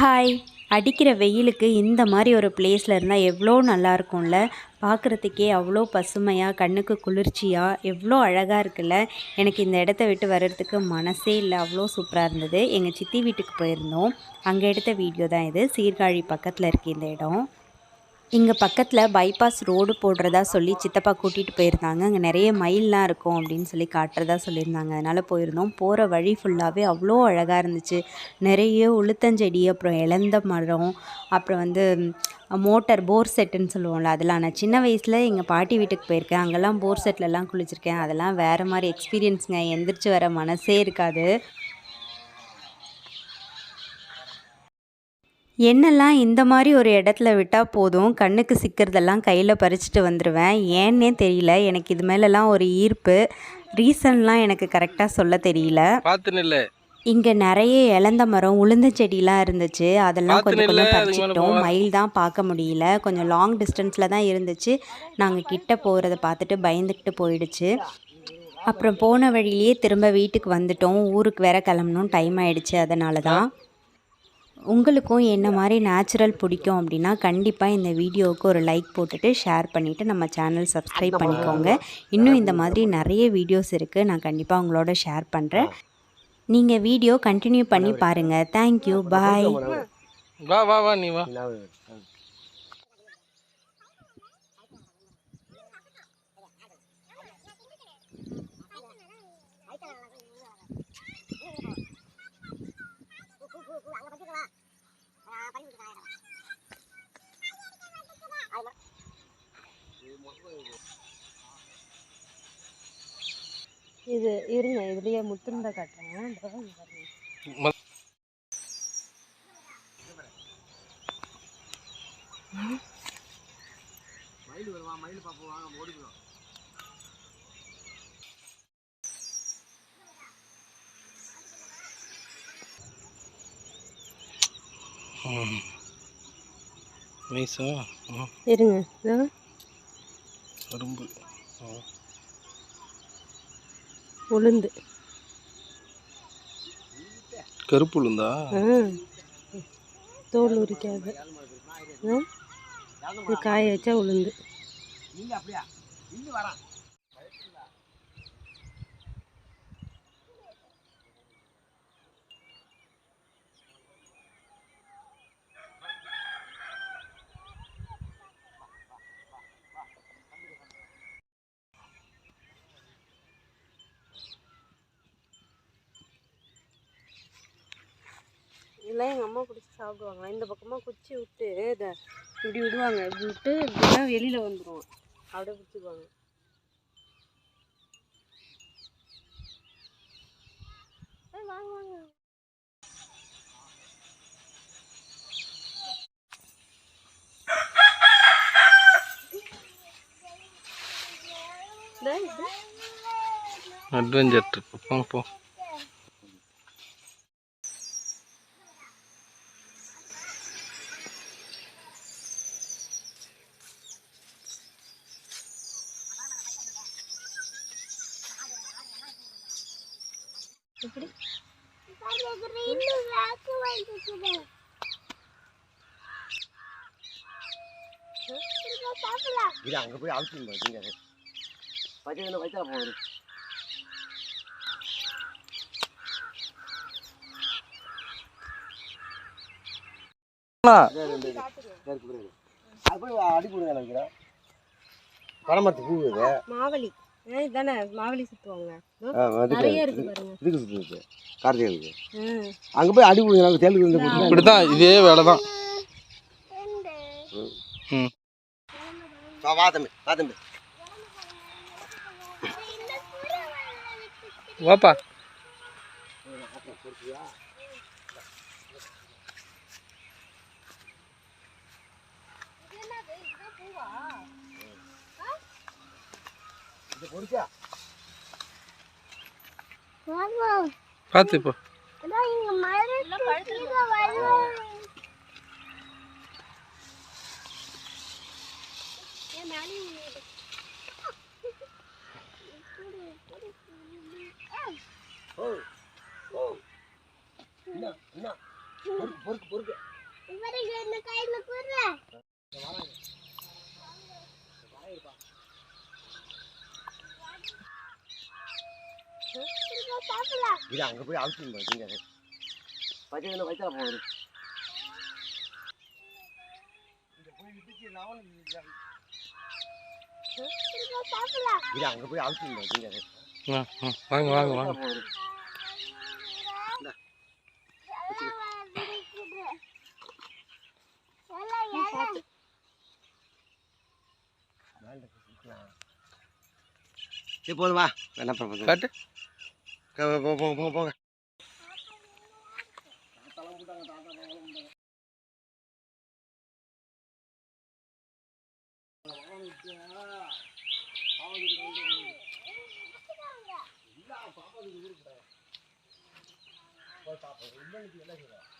Hi அடிக்கிற வெயிலுக்கு இந்த மாதிரி ஒரு பிளேஸில் இருந்தால் எவ்வளோ நல்லா இருக்கும்ல? பார்க்குறதுக்கே அவ்வளோ பசுமையாக கண்ணுக்கு குளிர்ச்சியாக எவ்வளோ அழகாக இருக்குல்ல? எனக்கு இந்த இடத்த விட்டு வர்றதுக்கு மனசே இல்லை. அவ்வளோ சூப்பராக இருந்தது. எங்கள் சித்தி வீட்டுக்கு போயிருந்தோம். அங்கே எடுத்த வீடியோ தான் இது. சீர்காழி பக்கத்தில் இருக்குது இந்த இடம். இங்கே பக்கத்தில் பைபாஸ் ரோடு போடுறதா சொல்லி சித்தப்பா கூட்டிகிட்டு போயிருந்தாங்க. அங்கே நிறைய மயில்லாம் இருக்கும் அப்படின்னு சொல்லி காட்டுறதா சொல்லியிருந்தாங்க. அதனால் போயிருந்தோம். போகிற வழி ஃபுல்லாகவே அவ்வளோ அழகாக இருந்துச்சு. நிறைய உளுத்தஞ்செடி அப்புறம் இளந்த மரம் அப்புறம் வந்து மோட்டர் போர் செட்டுன்னு சொல்லுவோம்ல அதெல்லாம் நான் சின்ன வயசில் எங்கள் பாட்டி வீட்டுக்கு போயிருக்கேன். அங்கெல்லாம் போர் செட்லலாம் குளிச்சிருக்கேன். அதெல்லாம் வேறு மாதிரி எக்ஸ்பீரியன்ஸுங்க எந்திரிச்சு வர மனசே இருக்காது. என்னெல்லாம் இந்த மாதிரி ஒரு இடத்துல விட்டால் போதும்? கண்ணுக்கு சிக்கிறதெல்லாம் கையில் பறிச்சுட்டு வந்துடுவேன் ஏன்னே தெரியல. எனக்கு இது மேலெல்லாம் ஒரு ஈர்ப்பு. ரீசன்லாம் எனக்கு கரெக்டாக சொல்ல தெரியல. இங்கே நிறைய இளந்த மரம் உளுந்த செடிலாம் இருந்துச்சு. அதெல்லாம் கொஞ்சம் கொஞ்சம் பறிச்சுக்கிட்டோம். மயில் தான் பார்க்க முடியல. கொஞ்சம் லாங் டிஸ்டன்ஸில் தான் இருந்துச்சு. நாங்கள் கிட்ட போகிறத பார்த்துட்டு பயந்துக்கிட்டு போயிடுச்சு. அப்புறம் போன வழியிலேயே திரும்ப வீட்டுக்கு வந்துட்டோம். ஊருக்கு வேற கிளம்பணும். டைம் ஆயிடுச்சு. அதனால தான் உங்களுக்கும் என்ன மாதிரி நேச்சுரல் பிடிக்கும் அப்படின்னா கண்டிப்பாக இந்த வீடியோவுக்கு ஒரு லைக் போட்டுட்டு ஷேர் பண்ணிவிட்டு நம்ம சேனல் சப்ஸ்கிரைப் பண்ணிக்கோங்க இன்னும் இந்த மாதிரி நிறைய வீடியோஸ் இருக்குது நான் கண்டிப்பாக உங்களோட ஷேர் பண்ணுறேன் நீங்கள் வீடியோ கண்டினியூ பண்ணி பாருங்கள் தேங்க்யூ பாய் வா வா வா நீ வா இது இருங்க இதுலயே முத்துருந்தா காட்டுறேன் இதோ இங்க பாருங்க. ம- ம். நைஸா ம், இருங்க கரும்பு. உளுந்து. கருப்பு உளுந்தா? ஆ. தோல் உரிக்காது. காய வச்சா உளுந்து. இதெல்லாம் எங்கள் அம்மா பிடிச்சி சாப்பிடுவாங்க இந்த பக்கமாக குச்சி விட்டு இதை இப்படி விடுவாங்க. இப்படி விட்டு இப்படிலாம் வெளியில் வந்துடும் அப்படியே பிடிச்சிக்குவாங்க வாங்க வாங்க. அட்வென்ச்சர் ட்ரிப் போ. எப்படி? இது அங்க போய் அவுத்து வச்சுங்க வச்சு வச்சா போகுது. அது போய் அடி கொடுங்க நினைக்கிறேன் பழமரத்து பூ இது மாவலி. இதானே மாவலி சுற்றுவாங்க நிறைய இருக்கு பாருங்க. இதுக்கு கார்த்திகைக்கு அங்கே போய் அடி கொடுங்க நாங்கள் இப்படி தான் இதே வேலை தான் ம். வா வா தம்பி வா தம்பி. வாப்பா. பார்த்து இப்போ ஓ ஓ என்ன என்ன பொறுக்கு பொறுக்கு இது அங்கே போய் அழுத்து பார்த்தீங்க என்ன வயிற்றுல போகுது? இது அங்கே போய் அழுத்து பார்த்தீங்க வாங்க வாங்க வாங்க. சரி போதுமா. என்ன பண்ணுறது போங்க போங்க போங்க பாப்பா